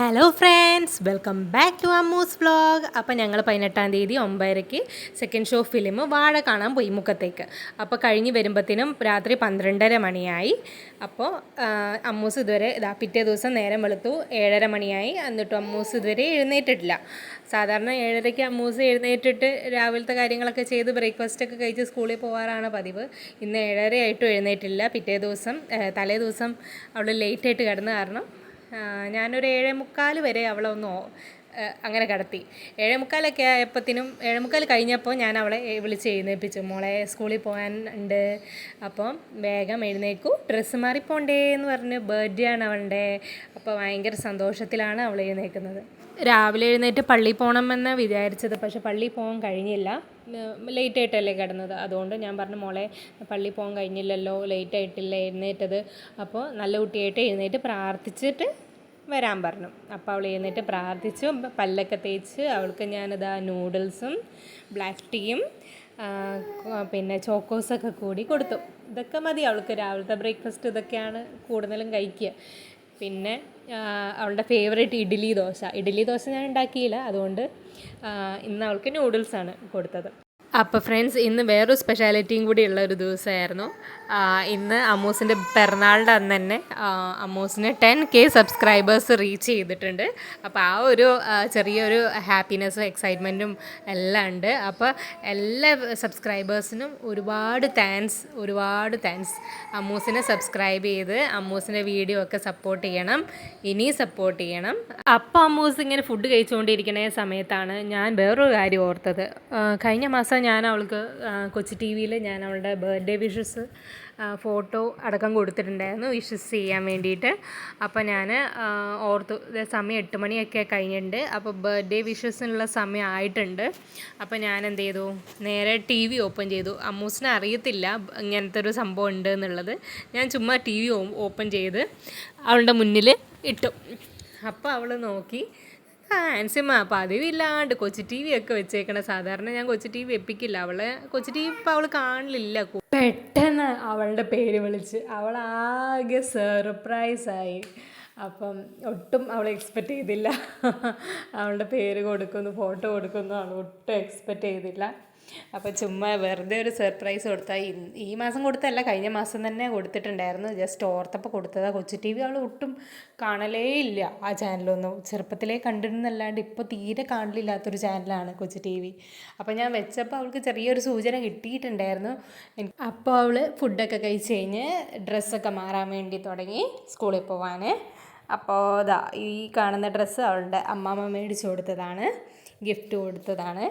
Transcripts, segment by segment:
Hello friends welcome back to Ammu's vlog അപ്പോൾ ഞങ്ങൾ പതിനെട്ടാം തീയതി ഒമ്പതരയ്ക്ക് സെക്കൻഡ് ഷോ ഫിലിം വാഴ കാണാൻ പോയി മുഖത്തേക്ക്. അപ്പോൾ കഴിഞ്ഞ് വരുമ്പോഴത്തേനും രാത്രി പന്ത്രണ്ടര മണിയായി. അപ്പോൾ അമ്മൂസ് ഇതുവരെ ഇതാ പിറ്റേ ദിവസം നേരം വെളുത്തു. ഏഴര മണിയായി. എന്നിട്ടും അമ്മൂസ് ഇതുവരെ എഴുന്നേറ്റിട്ടില്ല. സാധാരണ ഏഴരയ്ക്ക് അമ്മൂസ് എഴുന്നേറ്റിട്ട് രാവിലത്തെ കാര്യങ്ങളൊക്കെ ചെയ്ത് ബ്രേക്ക്ഫാസ്റ്റ് ഒക്കെ കഴിച്ച് സ്കൂളിൽ പോകാറാണ് പതിവ്. ഇന്ന് ഏഴരയായിട്ടും എഴുന്നേറ്റില്ല. പിറ്റേ ദിവസം തലേ ദിവസം അവൾ ലേറ്റായിട്ട് കിടന്ന കാരണം ഞാനൊരു ഏഴേ മുക്കാൽ വരെ അവളെ ഒന്ന് അങ്ങനെ കിടത്തി. ഏഴേ മുക്കാലൊക്കെ ആയപ്പത്തിനും ഏഴേ മുക്കാൽ കഴിഞ്ഞപ്പോൾ ഞാൻ അവളെ വിളിച്ച് എഴുന്നേൽപ്പിച്ചു മോളെ സ്കൂളിൽ പോകാൻ ഉണ്ട്. അപ്പം വേഗം എഴുന്നേക്കൂ. ഡ്രസ്സ് മാറി പോണ്ടേ എന്ന് പറഞ്ഞ് ബർത്ത്ഡേ ആണ് അവളുടെ. അപ്പോൾ ഭയങ്കര സന്തോഷത്തിലാണ് അവൾ എഴുന്നേൽക്കുന്നത്. രാവിലെ എഴുന്നേറ്റ് പള്ളിയിൽ പോകണമെന്ന് വിചാരിച്ചത്. പക്ഷെ പള്ളിയിൽ പോകാൻ കഴിഞ്ഞില്ല. ലേറ്റ് ആയിട്ടല്ലേ കിടന്നത്. അതുകൊണ്ട് ഞാൻ പറഞ്ഞു മോളെ പള്ളിയിൽ പോകാൻ കഴിഞ്ഞില്ലല്ലോ. ലേറ്റ് ആയിട്ടില്ല എഴുന്നേറ്റത്. അപ്പോൾ നല്ല കുട്ടിയായിട്ട് എഴുന്നേറ്റ് പ്രാർത്ഥിച്ചിട്ട് വരാൻ പറഞ്ഞു. അപ്പോൾ അവൾ എഴുന്നേറ്റ് പ്രാർത്ഥിച്ചു. പല്ലൊക്കെ തേച്ച് അവൾക്ക് ഞാനിതാ നൂഡിൽസും ബ്ലാക്ക് ടീയും പിന്നെ ചോക്കോസൊക്കെ കൂടി കൊടുത്തു. ഇതൊക്കെ മതി അവൾക്ക്. രാവിലത്തെ ബ്രേക്ക്ഫാസ്റ്റ് ഇതൊക്കെയാണ് കൂടുതലും കഴിക്കുക. പിന്നെ അവളുടെ ഫേവറേറ്റ് ഇഡ്ഡലി ദോശ. ഇഡ്ഡലി ദോശ ഞാൻ ഉണ്ടാക്കിയില്ല. അതുകൊണ്ട് ഇന്ന് അവൾക്ക് നൂഡിൽസാണ് കൊടുത്തത്. അപ്പോൾ ഫ്രണ്ട്സ് ഇന്ന് വേറൊരു സ്പെഷ്യാലിറ്റിയും കൂടി ഉള്ള ഒരു ദിവസമായിരുന്നു. ഇന്ന് അമ്മൂസിന്റെ പിറന്നാളിന്റെ അന്ന് തന്നെ അമ്മൂസിന് ടെൻ കെ സബ്സ്ക്രൈബേഴ്സ് റീച്ച് ചെയ്തിട്ടുണ്ട്. അപ്പോൾ ആ ഒരു ചെറിയൊരു ഹാപ്പിനെസ്സും എക്സൈറ്റ്മെന്റും എല്ലാം ഉണ്ട്. അപ്പോൾ എല്ലാ സബ്സ്ക്രൈബേഴ്സിനും ഒരുപാട് താങ്ക്സ് ഒരുപാട് താങ്ക്സ് അമ്മൂസിനെ സബ്സ്ക്രൈബ് ചെയ്ത് അമ്മൂസിന്റെ വീഡിയോ ഒക്കെ സപ്പോർട്ട് ചെയ്യണം. ഇനി സപ്പോർട്ട് ചെയ്യണം. അപ്പോൾ അമ്മൂസ് ഇങ്ങനെ ഫുഡ് കഴിച്ചുകൊണ്ടിരിക്കുന്ന സമയത്താണ് ഞാൻ വേറൊരു കാര്യം ഓർത്തത്. കഴിഞ്ഞ മാസം ഞാൻ അവൾക്ക് കൊച്ചി ടി വിയിൽ ഞാൻ അവളുടെ ബർത്ത്ഡേ വിഷസ് ഫോട്ടോ അടക്കം കൊടുത്തിട്ടുണ്ടായിരുന്നു വിഷസ് ചെയ്യാൻ വേണ്ടിയിട്ട്. അപ്പോൾ ഞാൻ ഓർത്തു സമയം എട്ട് മണിയൊക്കെ കഴിഞ്ഞിട്ടുണ്ട്. അപ്പോൾ ബർത്ത്ഡേ വിഷസിനുള്ള സമയം ആയിട്ടുണ്ട്. അപ്പോൾ ഞാൻ എന്ത് ചെയ്തു നേരെ ടി വി ഓപ്പൺ ചെയ്തു. അമ്മൂസിനെ അറിയത്തില്ല ഇങ്ങനത്തെ ഒരു സംഭവം ഉണ്ട് എന്നുള്ളത് ഞാൻ ചുമ്മാ ടി വി ഓപ്പൺ ചെയ്ത് അവളുടെ മുന്നിൽ ഇട്ടു. അപ്പോൾ അവൾ നോക്കി ആൻസിമ പതിവില്ലാണ്ട് കൊച്ചു ടി വി ഒക്കെ വെച്ചേക്കണ സാധാരണ ഞാൻ കൊച്ചു ടി വി വെപ്പിക്കില്ല. അവളെ കൊച്ചു ടി വി ഇപ്പം അവൾ കാണില്ല. പെട്ടെന്ന് അവളുടെ പേര് വിളിച്ച് അവൾ ആകെ സർപ്രൈസായി അപ്പം ഒട്ടും അവൾ എക്സ്പെക്റ്റ് ചെയ്തില്ല. അവളുടെ പേര് കൊടുക്കുന്നു ഫോട്ടോ കൊടുക്കുന്നു അവൾ ഒട്ടും എക്സ്പെക്റ്റ് ചെയ്തില്ല. അപ്പോൾ ചുമ്മാ വെറുതെ ഒരു സർപ്രൈസ് കൊടുത്താൽ ഈ മാസം കൊടുത്തല്ല കഴിഞ്ഞ മാസം തന്നെ കൊടുത്തിട്ടുണ്ടായിരുന്നു. ജസ്റ്റ് ഓർത്തപ്പോൾ കൊടുത്തതാണ് കൊച്ചു ടി വി അവൾ ഒട്ടും കാണലേ ഇല്ല ആ ചാനലൊന്നും ചെറുപ്പത്തിലേ കണ്ടിരുന്നല്ലാണ്ട് ഇപ്പോൾ തീരെ കാണലില്ലാത്തൊരു ചാനലാണ് കൊച്ചു ടി വി അപ്പോൾ ഞാൻ വെച്ചപ്പോൾ അവൾക്ക് ചെറിയൊരു സൂചന കിട്ടിയിട്ടുണ്ടായിരുന്നു. അപ്പോൾ അവൾ ഫുഡൊക്കെ കഴിച്ച് കഴിഞ്ഞ് ഡ്രസ്സൊക്കെ മാറാൻ വേണ്ടി തുടങ്ങി സ്കൂളിൽ പോവാൻ അപ്പോൾ ഇതാ ഈ കാണുന്ന ഡ്രസ്സ് അവളുടെ അമ്മാമ്മ മേടിച്ചു കൊടുത്തതാണ്. ഗിഫ്റ്റ് കൊടുത്തതാണ്.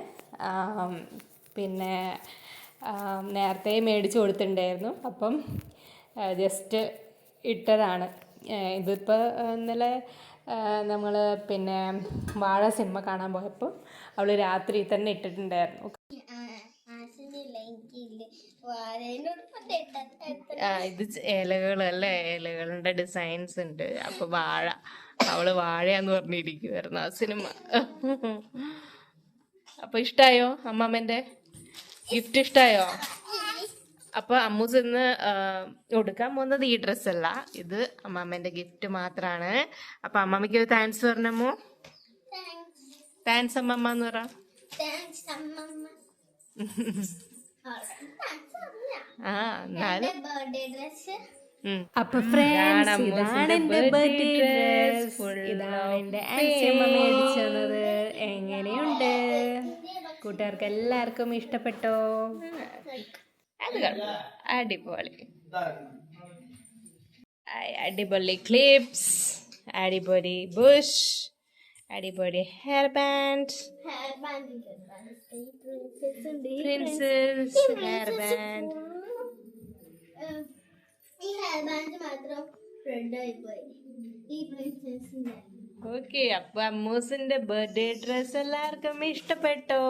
പിന്നെ നേരത്തെ മേടിച്ച് കൊടുത്തിട്ടുണ്ടായിരുന്നു. അപ്പം ജസ്റ്റ് ഇട്ടതാണ്. ഇതിപ്പോൾ ഇന്നലെ നമ്മൾ പിന്നെ വാഴ സിനിമ കാണാൻ പോയപ്പോൾ അവൾ രാത്രി തന്നെ ഇട്ടിട്ടുണ്ടായിരുന്നു. ആ ഇത് ഇലകളല്ലേ ഇലകളുടെ ഡിസൈൻസ് ഉണ്ട്. അപ്പൊ വാഴ അവൾ വാഴയാന്ന് പറഞ്ഞിരിക്കുവായിരുന്നു ആ സിനിമ. അപ്പൊ ഇഷ്ടായോ അമ്മാമ്മന്റെ ഗിഫ്റ്റ് ഇഷ്ടായോ? അപ്പൊ അമ്മൂസ് ഇന്ന് കൊടുക്കാൻ പോകുന്നത് ഈ ഡ്രസ് അല്ല. ഇത് അമ്മാമ്മന്റെ ഗിഫ്റ്റ് മാത്രാണ്. അപ്പൊ അമ്മാമ്മയ്ക്ക് ഒരു താങ്ക്സ് പറഞ്ഞമ്മോ താങ്ക്സ് അമ്മമ്മ എന്ന് പറ. ആ എന്നാലും. അപ്പൊ ഫ്രണ്ട്സ് ഇതാണ് എന്റെ ബർത്ത്ഡേ ഡ്രസ് ഇതാണ് എന്റെ ആൻസി അമ്മ മേടിച്ചത്. എങ്ങനെയുണ്ട്? കൂട്ടുകാർക്ക് എല്ലാവർക്കും ഇഷ്ടപ്പെട്ടോ? അത് അടിപൊളി. അടിപൊളി ക്ലിപ്സ് അടിപൊളി ബുഷ് അടിപൊളി hair band hair band princess princess hair band ഈ ഹെയർ ബാൻഡ് മാത്രം റെഡ് ആയി പോയി. ഈ പ്രിൻസസിന്റെ ഓക്കെ അപ്പൊ അമ്മൂസിന്റെ ബർത്ത്ഡേ ഡ്രസ് എല്ലാവർക്കും ഇഷ്ടപ്പെട്ടോ?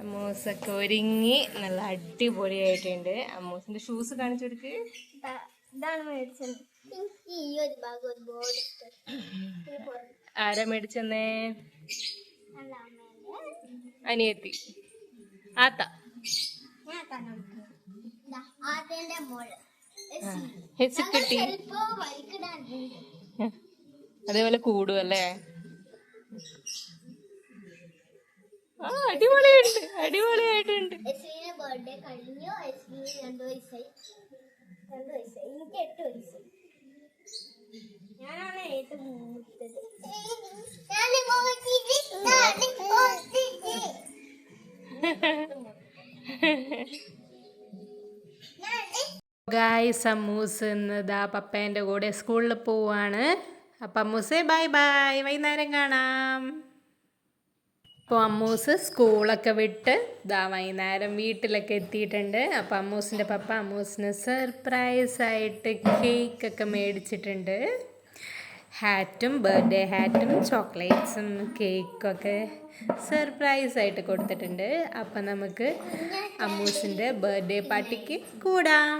അമ്മൂസൊക്കെ ഒരുങ്ങി നല്ല അടിപൊളിയായിട്ടുണ്ട്. അമ്മൂസിന്റെ ഷൂസ് കാണിച്ചു കൊടുക്ക്. ആരാ മേടിച്ചെന്നേ? അനിയത്തി. ആത്ത. ഞാൻ അതേപോലെ കൂടും അല്ലേ? ആ അടിപൊളിയുണ്ട് അടിപൊളിയായിട്ടുണ്ട്. ബർത്ത്ഡേ കഴിഞ്ഞു. രണ്ടു വയസ്സായി. രണ്ട് വയസ്സായി. എനിക്ക് എട്ട് വയസ്സായി. ഞാനാണ് ഏറ്റവും മൂത്തത്. ഗായ്സ് അമ്മൂസ് ഇന്നതാ പപ്പേന്റെ കൂടെ സ്കൂളിൽ പോവാണ്. അപ്പം അമ്മൂസേ ബൈ ബൈ വൈകുന്നേരം കാണാം. അപ്പോൾ അമ്മൂസ് സ്കൂളൊക്കെ വിട്ട് ഇതാ വൈകുന്നേരം വീട്ടിലൊക്കെ എത്തിയിട്ടുണ്ട്. അപ്പോൾ അമ്മൂസിന്റെ പപ്പ അമ്മൂസിന് സർപ്രൈസ് ആയിട്ട് കേക്കൊക്കെ മേടിച്ചിട്ടുണ്ട്. ഹാറ്റും ബർത്ത്ഡേ ഹാറ്റും ചോക്ലേറ്റ്സും കേക്കൊക്കെ സർപ്രൈസ് ആയിട്ട് കൊടുത്തിട്ടുണ്ട്. അപ്പം നമുക്ക് അമ്മൂസിന്റെ ബർത്ത്ഡേ പാർട്ടിക്ക് കൂടാം.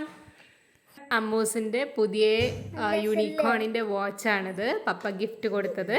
അമ്മൂസിന്റെ പുതിയ യൂണിക്കോണിന്റെ വാച്ചാണിത് പപ്പ ഗിഫ്റ്റ് കൊടുത്തത്.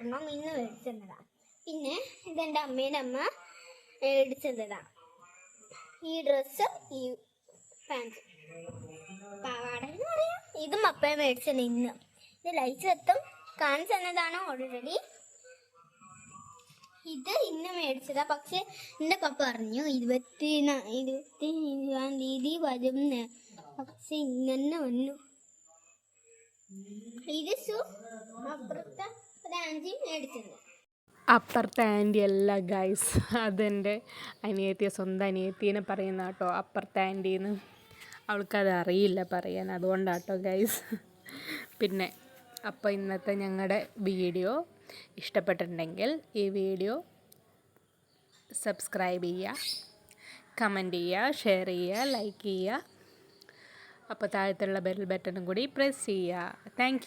രണ്ടെണ്ണം ഇന്ന് മേടിച്ചതാ പിന്നെ ഇതെന്റെ അമ്മേന്റെ അമ്മ മേടിച്ചതാണ് ഈ ഡ്രസ്സ് ഈ പാൻസ് പാവാട എന്ന് പറയാം. ഇതും അപ്പയെ മേടിച്ചത് ഇന്ന്. ഇത് ലൈറ്റ് എത്തും കാണിച്ചു തന്നതാണ് ഓൾറെഡി ഇത് ഇന്ന് മേടിച്ചതാ. പക്ഷെ എന്റെ പപ്പ പറഞ്ഞു ഇരുപത്തി ഇരുപത്തി ഇരുപതാം തീയതി വരും പക്ഷെ ഇന്നെ വന്നു. ഇത് സു അപ്പുറത്തെ ആന്റി മേടിച്ചത് അപ്പുറത്തെ ആന്റി അല്ല ഗൈസ് അതെന്റെ അനിയത്തിയെ സ്വന്തം അനിയത്തിനെ പറയുന്ന കേട്ടോ അപ്പുറത്തെ ആന്റീന്ന്. അവൾക്കത് അറിയില്ല പറയാൻ. അതുകൊണ്ടാട്ടോ ഗൈസ് പിന്നെ അപ്പോൾ ഇന്നത്തെ ഞങ്ങളുടെ വീഡിയോ ഇഷ്ടപ്പെട്ടിട്ടുണ്ടെങ്കിൽ ഈ വീഡിയോ സബ്സ്ക്രൈബ് ചെയ്യുക കമന്റ് ചെയ്യുക ഷെയർ ചെയ്യുക ലൈക്ക് ചെയ്യുക. അപ്പോൾ താഴത്തുള്ള ബെൽ ബട്ടണും കൂടി പ്രസ് ചെയ്യുക. താങ്ക്